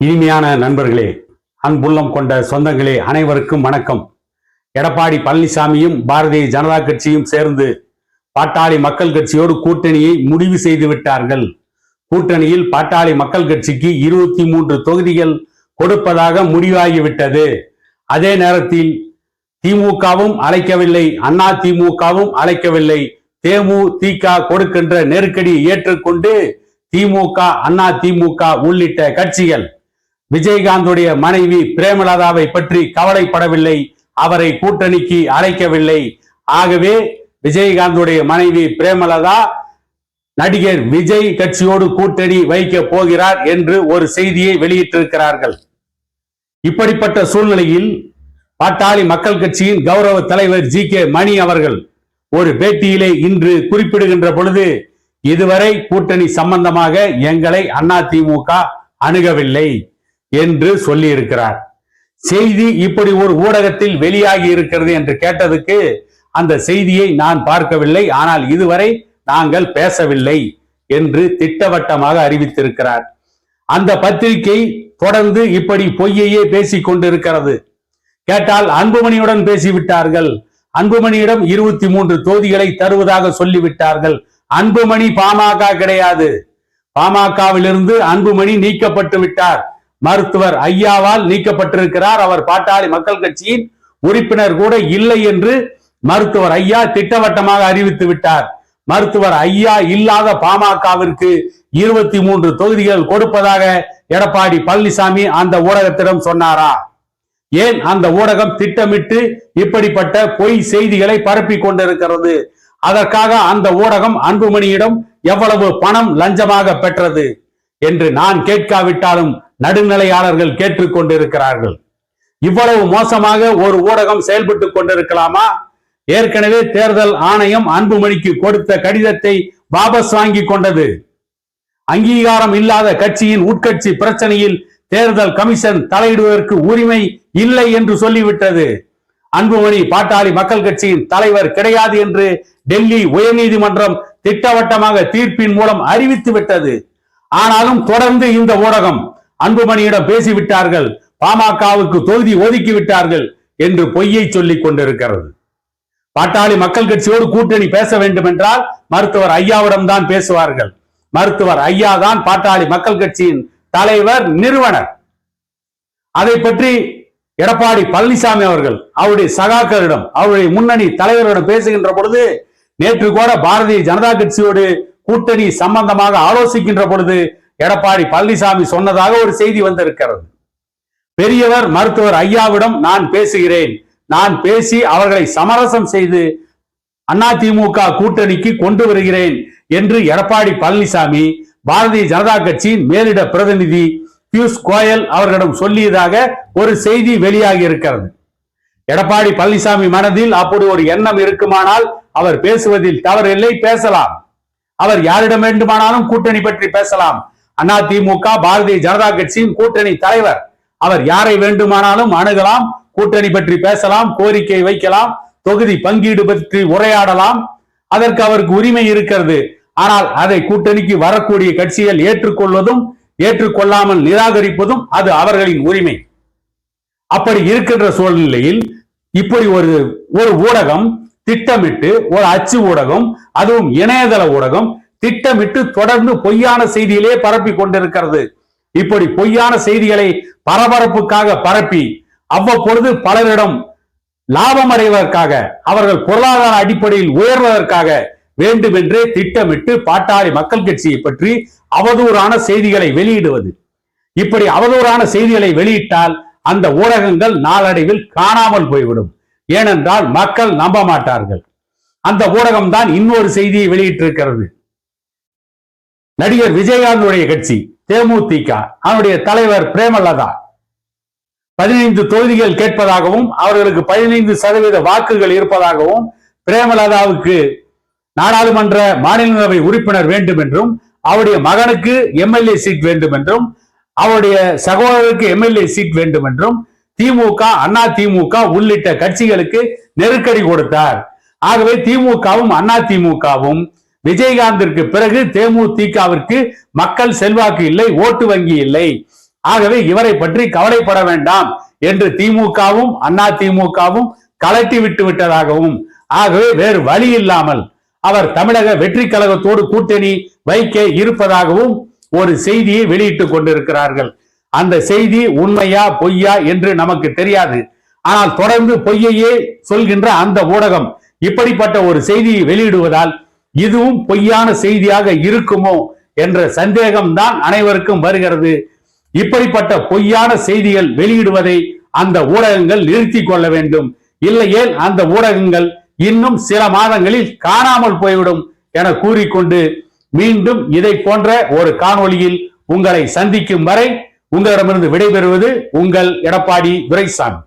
இனிமையான நண்பர்களே அன்புள்ளம் கொண்ட சொந்தங்களே அனைவருக்கும் வணக்கம். எடப்பாடி பழனிசாமியும் பாரதிய ஜனதா கட்சியும் சேர்ந்து பாட்டாளி மக்கள் கட்சியோடு கூட்டணியை முடிவு செய்து விட்டார்கள். கூட்டணியில் பாட்டாளி மக்கள் கட்சிக்கு இருபத்தி மூன்று தொகுதிகள் கொடுப்பதாக முடிவாகிவிட்டது. அதே நேரத்தில் திமுகவும் அழைக்கவில்லை அண்ணா திமுகவும் அழைக்கவில்லை. தேமு திக கொடுக்கின்ற நெருக்கடியை ஏற்றுக்கொண்டு திமுக அண்ணா திமுக உள்ளிட்ட கட்சிகள் விஜயகாந்துடைய மனைவி பிரேமலதாவை பற்றி கவலைப்படவில்லை அவரை கூட்டணிக்கு அழைக்கவில்லை. ஆகவே விஜயகாந்துடைய மனைவி பிரேமலதா நடிகர் விஜய் கட்சியோடு கூட்டணி வைக்க போகிறார் என்று ஒரு செய்தியை வெளியிட்டிருக்கிறார்கள். இப்படிப்பட்ட சூழ்நிலையில் பாட்டாளி மக்கள் கட்சியின் கௌரவ தலைவர் ஜி கே மணி அவர்கள் ஒரு பேட்டியிலே இன்று குறிப்பிடுகின்ற பொழுது இதுவரை கூட்டணி சம்பந்தமாக எங்களை அதிமுக அணுகவில்லை. என்று சொல்லியிருக்கிறார். செய்தி இப்படி ஒரு ஊடகத்தில் வெளியாகி இருக்கிறது என்று கேட்டதுக்கு அந்த செய்தியை நான் பார்க்கவில்லை. ஆனால் இதுவரை நாங்கள் பேசவில்லை என்று திட்டவட்டமாக அறிவித்திருக்கிறார். அந்த பத்திரிகை தொடர்ந்து இப்படி பொய்யையே பேசிக் கொண்டிருக்கிறது. கேட்டால் அன்புமணியுடன் பேசிவிட்டார்கள். அன்புமணியிடம் இருபத்தி மூன்று தொகுதிகளை தருவதாக சொல்லிவிட்டார்கள். அன்புமணி பாமக கிடையாது. பாமகவிலிருந்து அன்புமணி நீக்கப்பட்டு விட்டார். மருத்துவர் ஐயாவால் நீக்கப்பட்டிருக்கிறார். அவர் பாட்டாளி மக்கள் கட்சியின் உறுப்பினர் கூட இல்லை என்று மருத்துவர் ஐயா திட்டவட்டமாக அறிவித்து விட்டார். மருத்துவர் ஐயா இல்லாத பாமகவிற்கு இருபத்தி மூன்று தொகுதிகள் கொடுப்பதாக எடப்பாடி பழனிசாமி அந்த ஊடகத்திடம் சொன்னாரா? ஏன் அந்த ஊடகம் திட்டமிட்டு இப்படிப்பட்ட பொய் செய்திகளை பரப்பி கொண்டிருக்கிறது? அதற்காக அந்த ஊடகம் அன்புமணியிடம் எவ்வளவு பணம் லஞ்சமாக பெற்றது? என்று நான் கேட்காவிட்டாலும் நடுநிலையாளர்கள் கேட்டுக்கொண்டிருக்கிறார்கள். இவ்வளவு மோசமாக ஒரு ஊடகம் செயல்பட்டு கொண்டிருக்கலாமா? ஏற்கனவே தேர்தல் ஆணையம் அன்புமணிக்கு கொடுத்த கடிதத்தை வாபஸ் வாங்கி கொண்டது. அங்கீகாரம் இல்லாத கட்சியின் உட்கட்சி பிரச்சனையில் தேர்தல் கமிஷன் தலையிடுவதற்கு உரிமை இல்லை என்று சொல்லிவிட்டது. அன்புமணி பாட்டாளி மக்கள் கட்சியின் தலைவர் கிடையாது என்று டெல்லி உயர்நீதிமன்றம் திட்டவட்டமாக தீர்ப்பின் மூலம் அறிவித்து விட்டது ஆனாலும் தொடர்ந்து இந்த ஊடகம் அன்புமணியிடம் பேசிவிட்டார்கள். பாமகவுக்கு தொகுதி ஒதுக்கி விட்டார்கள் என்று பொய்யை சொல்லிக் கொண்டிருக்கிறது. பாட்டாளி மக்கள் கட்சியோடு கூட்டணி பேச வேண்டும் என்றால் மருத்துவர் ஐயாவிடம் தான் பேசுவார்கள். மருத்துவர் ஐயா தான் பாட்டாளி மக்கள் கட்சியின் தலைவர் நிறுவனர். அதை பற்றி எடப்பாடி பழனிசாமி அவர்கள் அவருடைய சகாக்களிடம் அவருடைய முன்னணி தலைவரிடம் பேசுகின்ற பொழுது நேற்று கூட பாரதிய ஜனதா கட்சியோடு கூட்டணி சம்பந்தமாக ஆலோசிக்கின்ற பொழுது எடப்பாடி பழனிசாமி சொன்னதாக ஒரு செய்தி வந்திருக்கிறது. பெரியவர் மருத்துவர் ஐயாவிடம் நான் பேசுகிறேன். நான் பேசி அவர்களை சமரசம் செய்து அதிமுக கூட்டணிக்கு கொண்டு வருகிறேன் என்று எடப்பாடி பழனிசாமி பாரதிய ஜனதா கட்சியின் மேலிட பிரதிநிதி பியூஷ் கோயல் அவர்களிடம் சொல்லியதாக ஒரு செய்தி வெளியாகி இருக்கிறது எடப்பாடி பழனிசாமி மனதில் அப்படி ஒரு எண்ணம் இருக்குமானால் அவர் பேசுவதில் தவறில்லை பேசலாம். அவர் யாரிடம் வேண்டுமானாலும் கூட்டணி பற்றி பேசலாம். அண்ணா திமுக பாரதிய ஜனதா கட்சியின் கூட்டணி தலைவர். அவர் யாரை வேண்டுமானாலும் அணுகலாம் கூட்டணி பற்றி பேசலாம் கோரிக்கை வைக்கலாம் தொகுதி பங்கீடு பற்றி உரையாடலாம். அதற்கு அவருக்கு உரிமை இருக்கிறது. ஆனால் அதை கூட்டணிக்கு வரக்கூடிய கட்சிகள் ஏற்றுக்கொள்வதும் ஏற்றுக்கொள்ளாமல் நிராகரிப்பதும் அது அவர்களின் உரிமை. அப்படி இருக்கின்ற சூழ்நிலையில் இப்படி ஒரு ஒரு ஊடகம் திட்டமிட்டு ஒரு அச்சு ஊடகம் அதுவும் இணையதள ஊடகம் திட்டமிட்டு தொடர்ந்து பொய்யான செய்தியிலே பரப்பி கொண்டிருக்கிறது. இப்படி பொய்யான செய்திகளை பரபரப்புக்காக பரப்பி அவ்வப்பொழுது பலரிடம் லாபம் அடைவதற்காக அவர்கள் பொருளாதார அடிப்படையில் உயர்வதற்காக வேண்டுமென்றே திட்டமிட்டு பாட்டாளி மக்கள் கட்சியை பற்றி அவதூறான செய்திகளை வெளியிடுவது. இப்படி அவதூறான செய்திகளை வெளியிட்டால் அந்த ஊடகங்கள் நாளடைவில் காணாமல் போய்விடும். ஏனென்றால் மக்கள் நம்ப மாட்டார்கள். அந்த ஊடகம் தான் இன்னொரு செய்தியை வெளியிட்டிருக்கிறது. நடிகர் விஜயகாந்துடைய கட்சி தேமுதிக அவனுடைய தலைவர் பிரேமலதா. பதினைந்து தொகுதிகள் கேட்பதாகவும் அவர்களுக்கு பதினைந்து சதவீத வாக்குகள் இருப்பதாகவும் பிரேமலதாவுக்கு நாடாளுமன்ற மாநிலங்களவை உறுப்பினர் வேண்டும் என்றும் அவருடைய மகனுக்கு எம்எல்ஏ சீட் வேண்டும் என்றும் அவருடைய சகோதரருக்கு எம்எல்ஏ சீட் வேண்டும் என்றும் திமுக அண்ணா திமுக உள்ளிட்ட கட்சிகளுக்கு நெருக்கடி கொடுத்தார். ஆகவே திமுகவும் அண்ணா திமுகவும் விஜயகாந்திற்கு பிறகு தேமுதிகவிற்கு மக்கள் செல்வாக்கு இல்லை ஓட்டு வங்கி இல்லை. ஆகவே இவரை பற்றி கவலைப்பட வேண்டாம் என்று திமுகவும் அண்ணா திமுகவும் கலட்டி விட்டு விட்டதாகவும். ஆகவே வேறு வழி இல்லாமல் அவர் தமிழக வெற்றி கழகத்தோடு கூட்டணி வைக்க இருப்பதாகவும் ஒரு செய்தியை வெளியிட்டுக் கொண்டிருக்கிறார்கள். அந்த செய்தி உண்மையா பொய்யா என்று நமக்கு தெரியாது. ஆனால் தொடர்ந்து பொய்யையே சொல்கின்ற அந்த ஊடகம் இப்படிப்பட்ட ஒரு செய்தியை வெளியிடுவதால் இதுவும் பொய்யான செய்தியாக இருக்குமோ என்ற சந்தேகம்தான் அனைவருக்கும் வருகிறது. இப்படிப்பட்ட பொய்யான செய்திகள் வெளியிடுவதை அந்த ஊடகங்கள் நிறுத்தி கொள்ள வேண்டும். இல்லையேல் அந்த ஊடகங்கள் இன்னும் சில மாதங்களில் காணாமல் போய்விடும் என கூறிக்கொண்டு மீண்டும் இதை போன்ற ஒரு காணொளியில் உங்களை சந்திக்கும் வரை உங்களிடமிருந்து விடைபெறுவது உங்கள் எடப்பாடி துரைசாமி.